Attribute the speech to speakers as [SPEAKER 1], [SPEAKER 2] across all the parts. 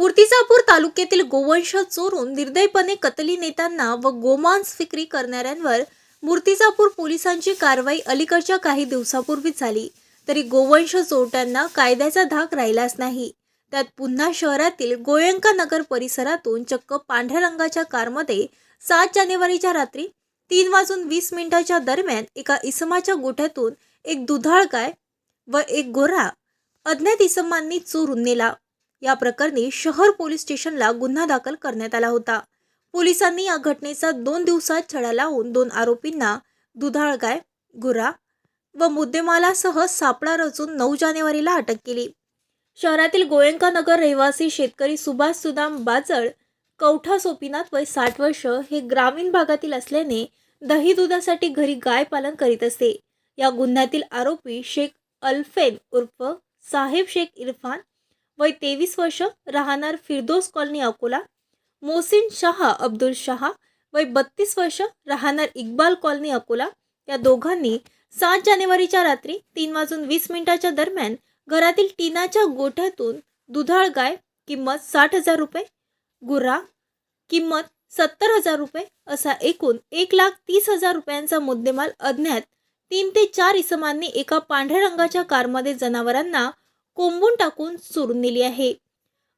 [SPEAKER 1] मूर्तिजापूर तालुक्यातील गोवंश चोरून निर्दयपणे कतली नेत्यांना व गोमांस विक्री करणाऱ्यांवर मूर्तिजापूर पोलिसांची कारवाई अलीकडच्या काही दिवसापूर्वीच झाली. तरी गोवंश चोरट्यांना कायद्याचा धाक राहिलाच नाही. त्यात पुन्हा शहरातील गोयंका नगर परिसरातून चक्क पांढऱ्या रंगाच्या कारमध्ये सात जानेवारीच्या रात्री तीन वाजून वीस मिनिटाच्या दरम्यान एका इसमाच्या गोठ्यातून एक दुधाळ गाय व एक गोरा अज्ञात इसमांनी चोरून नेला. या प्रकरणी शहर पोलीस स्टेशनला गुन्हा दाखल करण्यात आला होता. पोलिसांनी या घटनेचा दोन दिवसात छडा लावून दोन आरोपींना दुधाळ गाय गुरा व मुद्देमालासह सापळा रचून नऊ जानेवारीला अटक केली. शहरातील गोयंका नगर रहिवासी शेतकरी सुभाष सुदाम बाजळ कवठा सोपीनाथ वय साठ वर्ष हे ग्रामीण भागातील असल्याने दही दुधासाठी घरी गाय पालन करीत असते. या गुन्ह्यातील आरोपी शेख अल्फेन उर्फ साहेब शेख इरफान वय तेवीस वर्ष राहणार फिरदोस कॉलनी अकोला. मोहसिन शहा अब्दुल शहा वय बत्तीस वर्ष राहणार इक्बाल कॉलनी अकोला. या दोघांनी सात जानेवारीच्या रात्री तीन वाजून वीस मिनिटाच्या दरम्यान घरातील टीनाच्या गोठ्यातून दुधाळ गाय किंमत साठ हजार रुपये गुर्रा किंमत सत्तर हजार रुपये असा एकूण एक लाख तीस हजार रुपयांचा मुद्देमाल अज्ञात तीन ते चार इसमांनी एका पांढऱ्या रंगाच्या कारमध्ये जनावरांना कोंबून टाकून चोरून नेली आहे.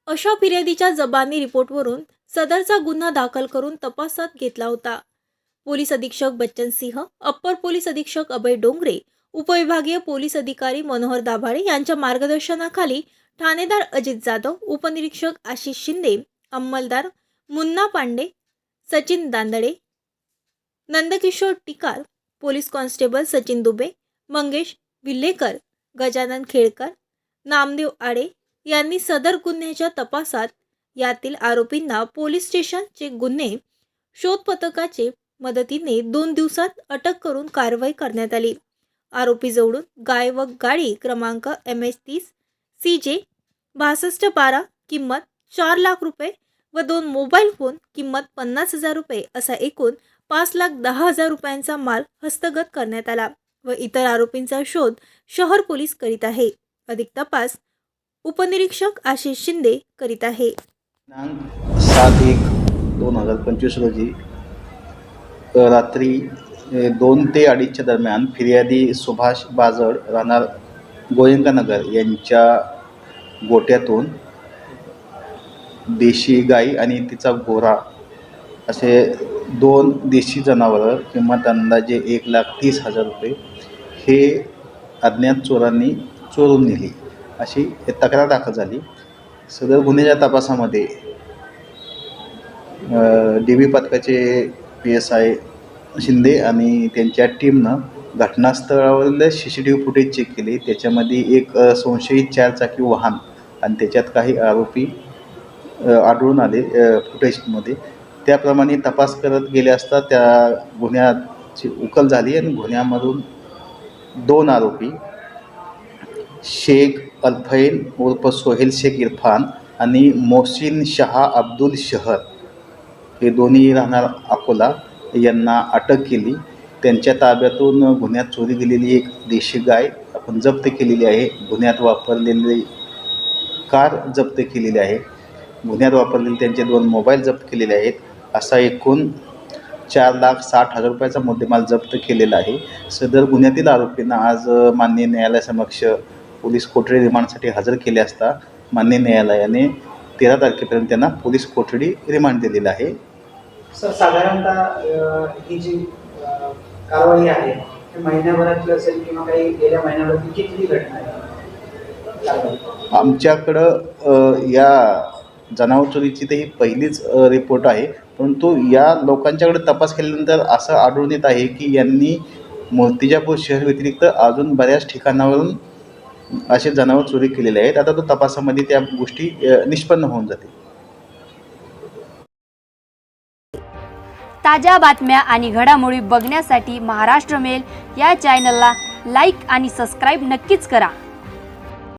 [SPEAKER 1] अशा फिर्यादीच्या जबानी रिपोर्टवरून सदरचा गुन्हा दाखल करून तपासात घेतला होता. पोलीस अधीक्षक बच्चन सिंह अप्पर पोलीस अधीक्षक अभय डोंगरे उपविभागीय पोलीस अधिकारी मनोहर दाभाडे यांच्या मार्गदर्शनाखाली ठाणेदार अजित जाधव उपनिरीक्षक आशिष शिंदे अंमलदार मुन्ना पांडे सचिन दांदडे नंदकिशोर टिकार पोलीस कॉन्स्टेबल सचिन दुबे मंगेश विल्हेकर गजानन खेळकर नामदेव आडे यांनी सदर गुन्ह्याच्या तपासात यातील आरोपींना पोलीस स्टेशनचे गुन्हे शोध पथकाचे मदतीने दोन दिवसात अटक करून कारवाई करण्यात आली. आरोपी जवळून गाय व गाडी क्रमांक एम एच तीस सी जे बासष्ट बारा किंमत चार लाख रुपये व दोन मोबाईल फोन किंमत पन्नास हजार रुपये असा एकूण पाच लाख दहा हजार रुपयांचा माल हस्तगत करण्यात आला व इतर आरोपींचा शोध शहर पोलीस करीत आहे. अधिक तपास उपनिरीक्षक आशिष शिंदे करीत आहे.
[SPEAKER 2] दिनांक सात एक दोन हजार पंचवीस रोजी रात्री दोन ते अडीचच्या दरम्यान फिर्यादी सुभाष बाजळ राहणार गोयंकानगर यांच्या गोट्यातून देशी गाई आणि तिचा गोरा असे दोन देशी जनावरं किंमत अंदाजे एक लाख तीस हजार रुपये हे अज्ञात चोरांनी चोरून नेली. अशी तक्रार दाखल झाली. सदर गुन्ह्याच्या तपासामध्ये डी बी पथकाचे पी एस आय शिंदे आणि त्यांच्या टीमनं घटनास्थळावरील C C T V footage check केले. त्याच्यामध्ये एक संशयित चारचाकी वाहन आणि त्याच्यात काही आरोपी आढळून आले फुटेजमध्ये. त्याप्रमाणे तपास करत गेले असता त्या गुन्ह्याची उकल झाली आणि गुन्ह्यामधून दोन आरोपी शेख अल्फैन उर्फ सोहेल शेख इरफान आणि मोहसिन शहा अब्दुल शहर हे दोन्ही राहणार अकोला. यांना अटक केली. त्यांच्या ताब्यातून गुन्ह्यात चोरी गेलेली एक देशी गाय आपण जप्त केलेली आहे. गुन्ह्यात वापरलेली कार जप्त केलेली आहे. गुन्ह्यात वापरलेले त्यांचे दोन मोबाईल जप्त केलेले आहेत. असा एकूण चार लाख साठ हजार रुपयाचा मुद्देमाल जप्त केलेला आहे. सदर गुन्ह्यातील आरोपींना आज माननीय न्यायालयासमक्ष पोलीस कोठडी रिमांडसाठी हजर केले असता मान्य न्यायालयाने तेरा तारखेपर्यंत त्यांना पोलीस कोठडी रिमांड दिलेला आहे.
[SPEAKER 3] सर साधारणतः ही जी कारवाई आहे ती महिन्याभरातली असेल किंवा काही गेल्या महिन्याभरातली किती घटना आहे कारवाई
[SPEAKER 2] आमच्याकडं या जनावर चोरीची तर ही पहिलीच रिपोर्ट आहे. परंतु या लोकांच्याकडे तपास केल्यानंतर असं आढळून येत आहे की यांनी मूर्तिजापूर शहर व्यतिरिक्त अजून बऱ्याच ठिकाणावरून असे जनावर चोरी केलेले आहेत. आता तो तपासामध्ये त्या गोष्टी निष्पन्न होऊन जातील.
[SPEAKER 4] ताज्या बातम्या आणि घडामोडी बघण्यासाठी महाराष्ट्र मेल या चॅनलला लाईक आणि सबस्क्राईब नक्कीच करा.